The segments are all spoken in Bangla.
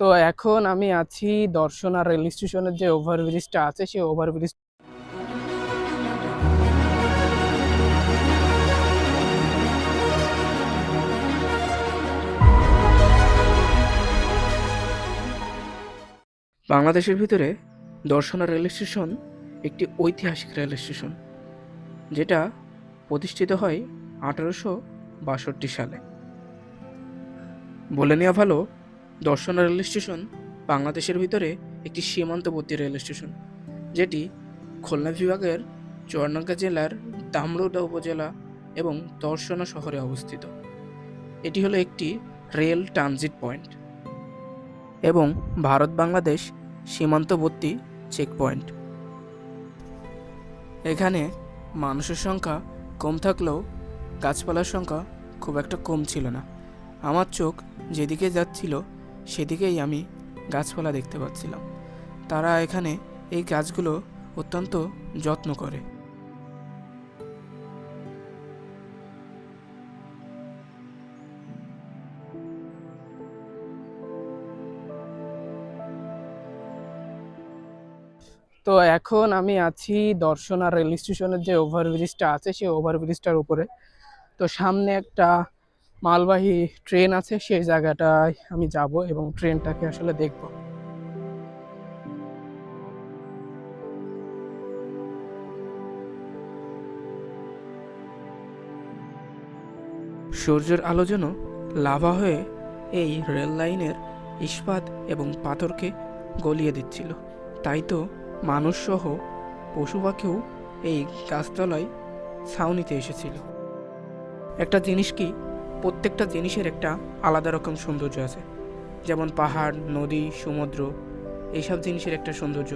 তো এখন আমি আছি দর্শনা রেল স্টেশনের যে ওভারব্রিজটা আছে, সেই ওভারব্রিজ বাংলাদেশের ভিতরে দর্শনা রেল স্টেশন একটি ঐতিহাসিক রেল স্টেশন, যেটা প্রতিষ্ঠিত হয় আঠারোশো বাষট্টি সালে। বলে নেওয়া ভালো দর্শনা রেল স্টেশন বাংলাদেশের ভিতরে একটি সীমান্তবর্তী রেল স্টেশন, যেটি খুলনা বিভাগের চুয়াডাঙ্গা জেলার দামরোডা উপজেলা এবং দর্শনা শহরে অবস্থিত। এটি হলো একটি রেল ট্রানজিট পয়েন্ট এবং ভারত বাংলাদেশ সীমান্তবর্তী চেক পয়েন্ট এখানে মানুষের সংখ্যা কম থাকলেও গাছপালার সংখ্যা খুব একটা কম ছিল না। আমার চোখ যেদিকে যাচ্ছিল সেদিকেই আমি গাছপালা দেখতে পাচ্ছিলাম। তারা এখানে এই গাছগুলো অত্যন্ত যত্ন করে। তো এখন আমি আছি দর্শনা রেল স্টেশনের যে ওভারব্রিজটা আছে, সেই ওভারব্রিজটার উপরে। তো সামনে একটা মালবাহী ট্রেন আছে, সেই জায়গাটায় আমি যাব এবং ট্রেনটাকে আসলে দেখব। সূর্যের আলো যেন লাভা হয়ে এই রেল লাইনের ইস্পাত এবং পাথরকে গলিয়ে দিচ্ছিল। তাই তো মানুষসহ পশু পাখিও এই গাছতলায় ছাউনিতে এসেছিল। একটা জিনিস কি প্রত্যেকটা জিনিসের একটা আলাদা রকম সৌন্দর্য আছে। যেমন পাহাড়, নদী, সমুদ্র এইসব জিনিসের একটা সৌন্দর্য।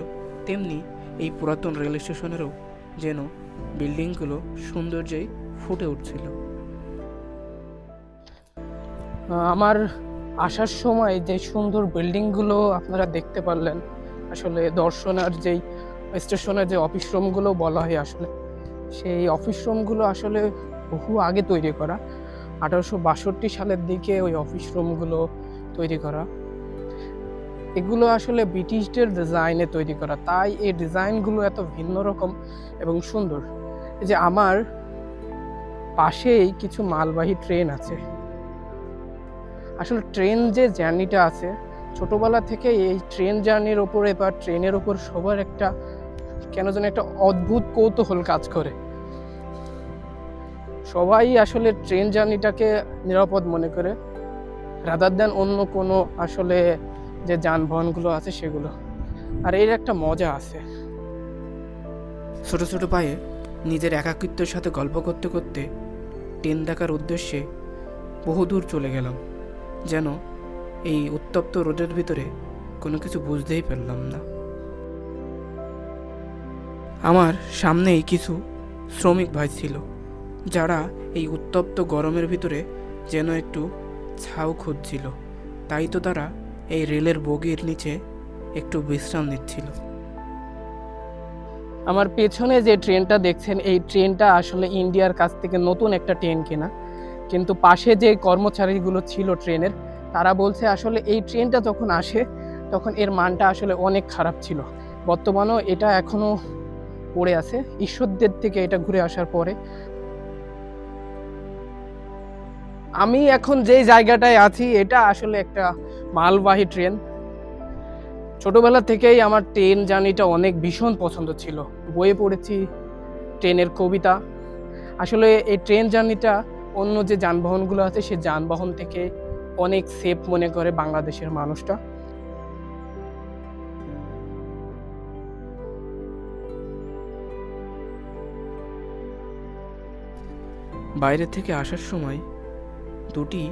তেমনি এই পুরাতন রেল স্টেশনেরও যেন বিল্ডিংগুলো সৌন্দর্যেই ফুটে উঠছিল। আমার আসার সময় যে সুন্দর বিল্ডিংগুলো আপনারা দেখতে পারলেন, আসলে দর্শনার যেই স্টেশনের যে অফিস রুমগুলো বলা হয় আসলে, সেই অফিস রুমগুলো আসলে বহু আগে তৈরি করা। আঠারোশো বাষট্টি সালের দিকে ওই অফিস রুমগুলো তৈরি করা। এগুলো আসলে ব্রিটিশদের ডিজাইনে তৈরি করা। তাই এই ডিজাইনগুলো এত ভিন্ন রকম এবং সুন্দর। যে আমার পাশেই কিছু মালবাহী ট্রেন আছে। আসলে ট্রেন যে জার্নিটা আছে, ছোটবেলা থেকে এই ট্রেন জার্নির ওপরে বা ট্রেনের ওপর সবার একটা কেন যেন একটা অদ্ভুত কৌতূহল কাজ করে। সবাই আসলে ট্রেন জার্নিটাকে নিরাপদ মনে করে রাদার দেন অন্য কোনো আসলে যে যানবাহনগুলো আছে সেগুলো। আর এর একটা মজা আছে। ছোট ছোট পায়ে নিজের একাকিত্বের সাথে গল্প করতে করতে ট্রেন দেখার উদ্দেশ্যে বহুদূর চলে গেলাম, যেন এই উত্তপ্ত রোদের ভিতরে কোনো কিছু বুঝতেই পারলাম না। আমার সামনেই কিছু শ্রমিক ভাই ছিল। যারা এই উত্তপ্ত গরমের ভিতরে যেন একটু ছাউ খুঁজছিল, তাই তো তারা এই রেলের বগির নিচে একটু বিশ্রাম নিচ্ছিল। আমার পেছনে যে ট্রেনটা দেখছেন, এই ট্রেনটা আসলে ইন্ডিয়ার কাছ থেকে নতুন একটা ট্রেন কেনা। কিন্তু পাশে যে কর্মচারীগুলো ছিল ট্রেনের, তারা বলছে আসলে এই ট্রেনটা যখন আসে, তখন এর মানটা আসলে অনেক খারাপ ছিল। বর্তমানেও এটা এখনও পড়ে আছে। ঈশ্বরদের থেকে এটা ঘুরে আসার পরে আমি এখন যে জায়গাটায় আছি, এটা আসলে একটা মালবাহী ট্রেন। ছোটবেলা থেকেই আমার ট্রেন জার্নিটা অনেক ভীষণ পছন্দ ছিল। বইয়ে পড়েছি, ট্রেনের কবিতা। আসলে এই ট্রেন জার্নিটা অন্য যে যানবাহনগুলো আছে, সে যানবাহন থেকে অনেক সেফ মনে করে বাংলাদেশের মানুষটা। বাইরে থেকে আসার সময় দুটি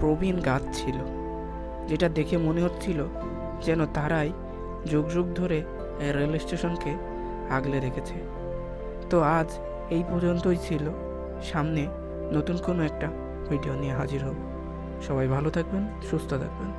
প্রবীণ গাছ ছিল, যেটা দেখে মনে হচ্ছিল যেন তারাই যুগ যুগ ধরে রেল স্টেশনকে আগলে রেখেছে। তো আজ এই পর্যন্তই ছিল। সামনে নতুন কোনো একটা ভিডিও নিয়ে হাজির হব। সবাই ভালো থাকবেন, সুস্থ থাকবেন।